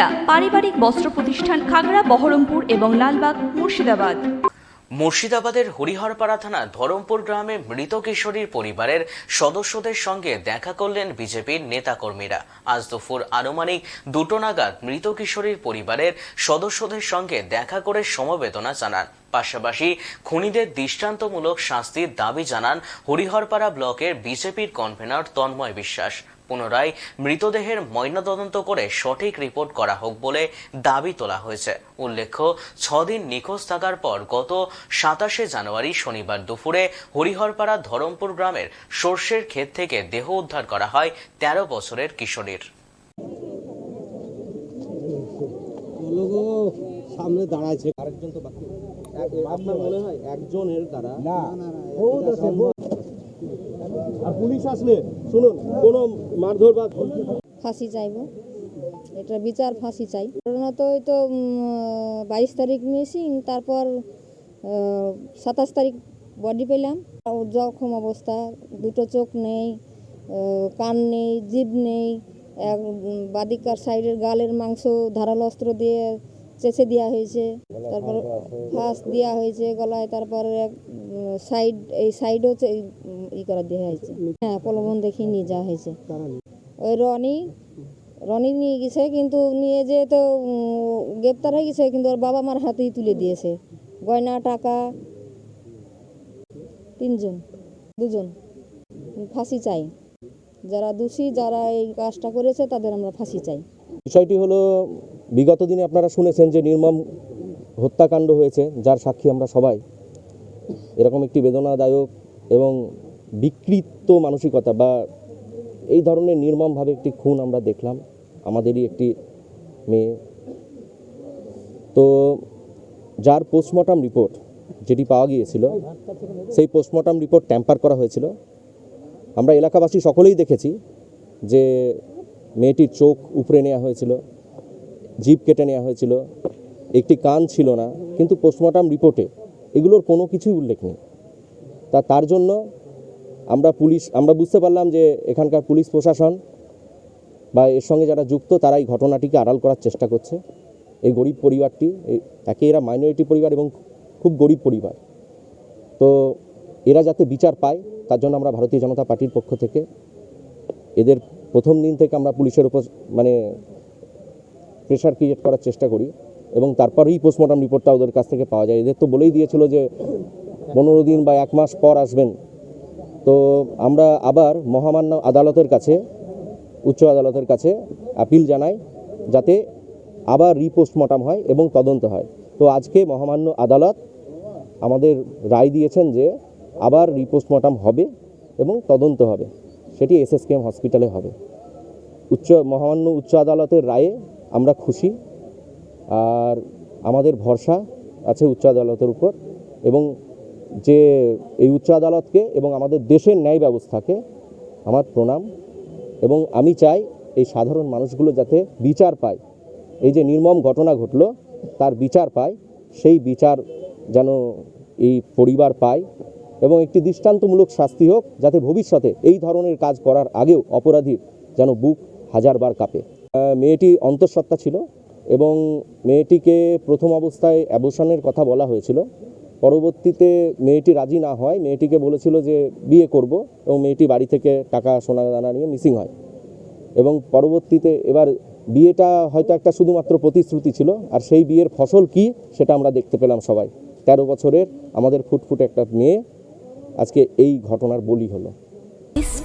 সুনিতা পারিবারিক বস্ত্র প্রতিষ্ঠান খাগড়া, বহরমপুর এবং লালবাগ, মুর্শিদাবাদ। মুর্শিদাবাদের হরিহরপাড়া থানা ধরমপুর গ্রামে মৃত কিশোরীর পরিবারের সদস্যদের সঙ্গে দেখা করলেন বিজেপির নেতাকর্মীরা। আজ দুপুর আনুমানিক দুটো নাগাদ মৃত কিশোরীর পরিবারের সদস্যদের সঙ্গে দেখা করে সমবেদনা জানান। পাশাপাশি খুনিদের দৃষ্টান্তমূলক শাস্তির দাবি জানান হরিহরপাড়া ব্লকের বিজেপির কনভেনর তন্ময় বিশ্বাস। পুনরায় মৃতদেহের ময়নাতদন্ত করে সঠিক রিপোর্ট করা হোক বলে দাবি তোলা হয়েছে। উল্লেখ্য ছদিন নিখোঁজ থাকার পর গত সাতাশে জানুয়ারি শনিবার দুপুরে হরিহরপাড়া ধরমপুর গ্রামের সর্ষের ক্ষেত থেকে দেহ উদ্ধার করা হয় তেরো বছরের কিশোরীর। সামনে দাঁড়াইছে। আরেকজন তো বাকি। আপনার মনে হয় একজনের দ্বারা। না। আর পুলিশ আসলে, শুনুন, কোনো মারধর বা ফাঁসি চাইব। এটা বিচার ফাঁসি চাই। ঘটনা তো ওই তো বাইশ তারিখ মিসিং, তারপর সাতাশ তারিখ বডি পেলাম। জখম অবস্থা, দুটো চোখ নেই কান নেই, জিভ নেই বাদিকার সাইডের গালের মাংস, ধারালো অস্ত্র দিয়ে চেঁচে দেওয়া হয়েছে তারপর ফাঁস দেওয়া হয়েছে গলায় তারপর সাইড এই সাইডও ই করা দেওয়া হয়েছে। হ্যাঁ প্রলোভন দেখিয়ে নিয়ে যাওয়া হয়েছে। ওই রনি রনি নিয়ে গেছে কিন্তু নিয়ে যে তো গ্রেপ্তার হয়ে গেছে কিন্তু ওর বাবা মার হাতেই তুলে দিয়েছে। গয়না টাকা তিনজন দুজন ফাঁসি চাই। যারা দোষী যারা এই কাজটা করেছে তাদের আমরা ফাঁসি চাই। বিষয়টি হলো বিগত দিনে আপনারা শুনেছেন যে নির্মম হত্যাকাণ্ড হয়েছে, যার সাক্ষী আমরা সবাই। এরকম একটি বেদনাদায়ক এবং বিকৃত মানসিকতা বা এই ধরনের নির্মমভাবে একটি খুন আমরা দেখলাম, আমাদেরই একটি মেয়ে। তো যার পোস্টমর্টম রিপোর্ট যেটি পাওয়া গিয়েছিল, সেই পোস্টমর্টম রিপোর্ট ট্যাম্পার করা হয়েছিল। আমরা এলাকাবাসী সকলেই দেখেছি যে মেয়েটির চোখ উপড়ে নেওয়া হয়েছিল। জিভ কেটে নেওয়া হয়েছিল। একটি কান ছিল না, কিন্তু পোস্টমর্টম রিপোর্টে এগুলোর কোনো কিছুই উল্লেখ নেই। তা তার জন্য আমরা পুলিশ, আমরা বুঝতে পারলাম যে এখানকার পুলিশ প্রশাসন বা এর সঙ্গে যারা যুক্ত তারা এই ঘটনাটিকে আড়াল করার চেষ্টা করছে। এই গরিব পরিবারটি একে এরা মাইনরিটি পরিবার এবং খুব গরিব পরিবার। তো এরা যাতে বিচার পায়, তার জন্য আমরা ভারতীয় জনতা পার্টির পক্ষ থেকে এদের প্রথম দিন থেকে আমরা পুলিশের উপর মানে প্রেশার ক্রিয়েট করার চেষ্টা করি এবং তারপরেই পোস্টমর্টম রিপোর্টটা ওদের কাছ থেকে পাওয়া যায়। এদের তো বলেই দিয়েছিল যে পনেরো দিন বা এক মাস পর আসবেন। তো আমরা আবার মহামান্য আদালতের কাছে, উচ্চ আদালতের কাছে আপিল জানাই যাতে আবার রিপোস্টমর্টম হয় এবং তদন্ত হয়। তো আজকে মহামান্য আদালত আমাদের রায় দিয়েছেন যে আবার রিপোস্টমর্টম হবে এবং তদন্ত হবে। সেটি এসএসকেএম হসপিটালে হবে। উচ্চ, মহামান্য উচ্চ আদালতের রায়ে আমরা খুশি। আর আমাদের ভরসা আছে উচ্চ আদালতের উপর এবং যে এই উচ্চ আদালতকে এবং আমাদের দেশের ন্যায় ব্যবস্থাকে আমার প্রণাম এবং আমি চাই এই সাধারণ মানুষগুলো যাতে বিচার পায়। এই যে নির্মম ঘটনা ঘটলো, তার বিচার পায়, সেই বিচার যেন এই পরিবার পায় এবং একটি দৃষ্টান্তমূলক শাস্তি হোক, যাতে ভবিষ্যতে এই ধরনের কাজ করার আগেও অপরাধীর যেন বুক হাজারবার কাঁপে। মেয়েটি অন্তঃসত্ত্বা ছিল এবং মেয়েটিকে প্রথম অবস্থায় অ্যাবোশনের কথা বলা হয়েছিল। পরবর্তীতে মেয়েটি রাজি না হয়, মেয়েটিকে বলেছিল যে বিয়ে করব এবং মেয়েটি বাড়ি থেকে টাকা, সোনা, দানা নিয়ে মিসিং হয়। এবং পরবর্তীতে এবার বিয়েটা হয়তো একটা শুধুমাত্র প্রতিশ্রুতি ছিল, আর সেই বিয়ের ফসল কি সেটা আমরা দেখতে পেলাম সবাই। তেরো বছরের আমাদের ফুটফুটে একটা মেয়ে, আজকে এই ঘটনার বলি হলো।